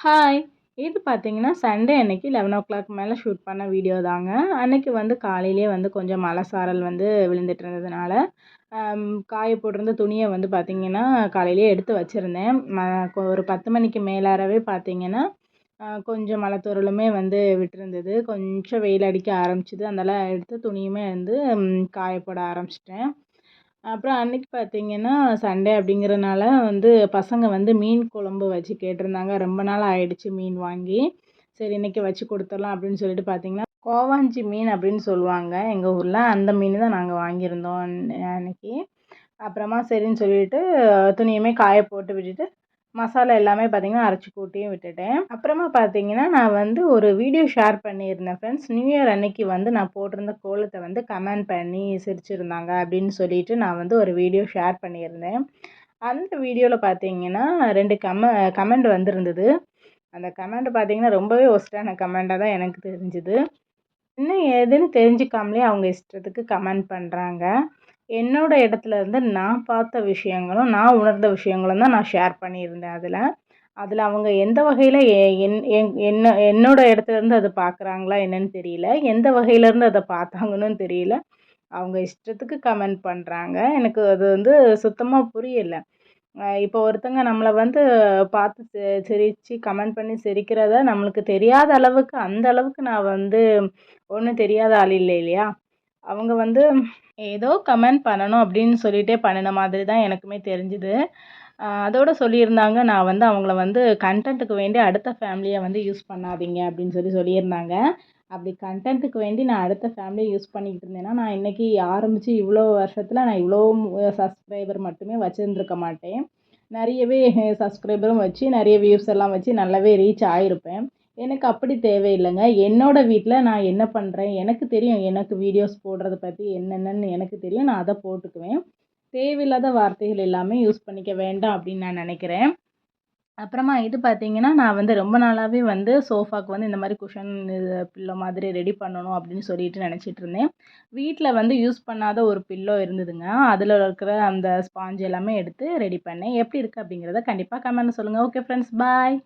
Hi இது பார்த்தீங்கன்னா Sunday அன்னைக்கு லெவன் ஓ கிளாக் மேலே ஷூட் பண்ண வீடியோ தாங்க. அன்னைக்கு வந்து காலையிலேயே வந்து கொஞ்சம் மழை சாரல் வந்து விழுந்துட்டு இருந்ததுனால காய போட்டிருந்த துணியை வந்து பார்த்திங்கன்னா காலையிலேயே எடுத்து வச்சுருந்தேன். ஒரு பத்து மணிக்கு மேலாரவே பார்த்தீங்கன்னா கொஞ்சம் மழைத்தொருளுமே வந்து விட்டுருந்தது. கொஞ்சம் வெயில் அடிக்க ஆரம்பிச்சிது. அதனால் எடுத்து துணியுமே வந்து காய போட ஆரம்பிச்சிட்டேன். அப்புறம் அன்றைக்கி பார்த்தீங்கன்னா சண்டே அப்படிங்கிறனால வந்து பசங்க வந்து மீன் குழம்பு வச்சு கேட்டிருந்தாங்க. ரொம்ப நாள் ஆயிடுச்சு மீன் வாங்கி. சரி இன்றைக்கி வச்சு கொடுத்துடலாம் அப்படின்னு சொல்லிட்டு பார்த்தீங்கன்னா கோவாஞ்சி மீன் அப்படின்னு சொல்லுவாங்க. எங்கள் ஊரில் அந்த மீன் தான் நாங்கள் வாங்கியிருந்தோம் அன்னைக்கு. அப்புறமா சரின்னு சொல்லிட்டு துணியுமே காய போட்டு விட்டுட்டு மசாலா எல்லாமே பார்த்திங்கன்னா அரைச்சி கூட்டியும் விட்டுட்டேன். அப்புறமா பார்த்தீங்கன்னா நான் வந்து ஒரு வீடியோ ஷேர் பண்ணியிருந்தேன் ஃப்ரெண்ட்ஸ் நியூ இயர் அன்னைக்கு வந்து நான் போட்டிருந்த கோலத்தை வந்து கமெண்ட் பண்ணி சிரிச்சிருந்தாங்க அப்படின்னு சொல்லிட்டு நான் வந்து ஒரு வீடியோ ஷேர் பண்ணியிருந்தேன். அந்த வீடியோவில் பார்த்தீங்கன்னா ரெண்டு கம கமெண்ட் வந்திருந்தது. அந்த கமெண்ட் பார்த்தீங்கன்னா ரொம்பவே ஒஸ்டான கமெண்ட்டாக தான் எனக்கு தெரிஞ்சுது. இன்னும் எதுன்னு தெரிஞ்சுக்காமலே அவங்க இஷ்டத்துக்கு கமெண்ட் பண்ணுறாங்க என்னோடய இடத்துல இருந்து நான் பார்த்த விஷயங்களும் நான் உணர்ந்த விஷயங்களும் தான் நான் ஷேர் பண்ணியிருந்தேன் அதில். அதில் அவங்க எந்த வகையில் என் என் என்ன என்னோடய இடத்துலேருந்து அதை பார்க்குறாங்களா என்னன்னு தெரியல. எந்த வகையிலேருந்து அதை பார்த்தாங்கன்னு தெரியல. அவங்க இஷ்டத்துக்கு கமெண்ட் பண்ணுறாங்க எனக்கு அது வந்து சுத்தமாக புரியலை. இப்போ ஒருத்தங்க நம்மளை வந்து பார்த்து சிரித்து கமெண்ட் பண்ணி சிரிக்கிறத நம்மளுக்கு தெரியாத அளவுக்கு அந்த அளவுக்கு நான் வந்து ஒன்றும் தெரியாத ஆள் இல்லை இல்லையா? அவங்க வந்து ஏதோ கமெண்ட் பண்ணணும் அப்படின்னு சொல்லிகிட்டே பண்ணின மாதிரி தான் எனக்குமே தெரிஞ்சுது. அதோடு சொல்லியிருந்தாங்க. நான் வந்து அவங்கள வந்து கண்டென்ட்டுக்கு வேண்டி அடுத்த ஃபேமிலியை வந்து யூஸ் பண்ணாதீங்க அப்படின்னு சொல்லி சொல்லியிருந்தாங்க. அப்படி கண்டென்ட்டுக்கு வேண்டி நான் அடுத்த ஃபேமிலியை யூஸ் பண்ணிக்கிட்டு இருந்தேன்னா நான் இன்றைக்கி ஆரம்பித்து இவ்வளோ வருஷத்தில் நான் இவ்வளோ சப்ஸ்கிரைபர் மட்டுமே வச்சுருந்துருக்க மாட்டேன். நிறையவே சப்ஸ்கிரைபரும் வச்சு நிறைய வியூஸ் எல்லாம் வச்சு நல்லாவே ரீச் ஆகிருப்பேன் எனக்கு அப்படி தேவையில்லைங்க. என்னோடய வீட்டில் நான் என்ன பண்ணுறேன் எனக்கு தெரியும் எனக்கு வீடியோஸ் போடுறத பற்றி என்னென்னன்னு எனக்கு தெரியும். நான் அதை போட்டுக்குவேன். தேவையில்லாத வார்த்தைகள் எல்லாமே யூஸ் பண்ணிக்க வேண்டாம் அப்படின்னு நான் நினைக்கிறேன். அப்புறமா இது பார்த்திங்கன்னா நான் வந்து ரொம்ப நாளாகவே வந்து சோஃபாவுக்கு வந்து இந்த மாதிரி குஷன் பில்லோ மாதிரி ரெடி பண்ணணும் அப்படின்னு சொல்லிட்டு நினச்சிட்டு இருந்தேன். வீட்டில் வந்து யூஸ் பண்ணாத ஒரு பில்லோ இருந்ததுங்க. அதில் இருக்கிற அந்த ஸ்பாஞ்ச் எல்லாமே எடுத்து ரெடி பண்ணேன். எப்படி இருக்குது அப்படிங்கிறத கண்டிப்பாக கமெண்ட் சொல்லுங்கள் ஓகே ஃப்ரெண்ட்ஸ் பாய்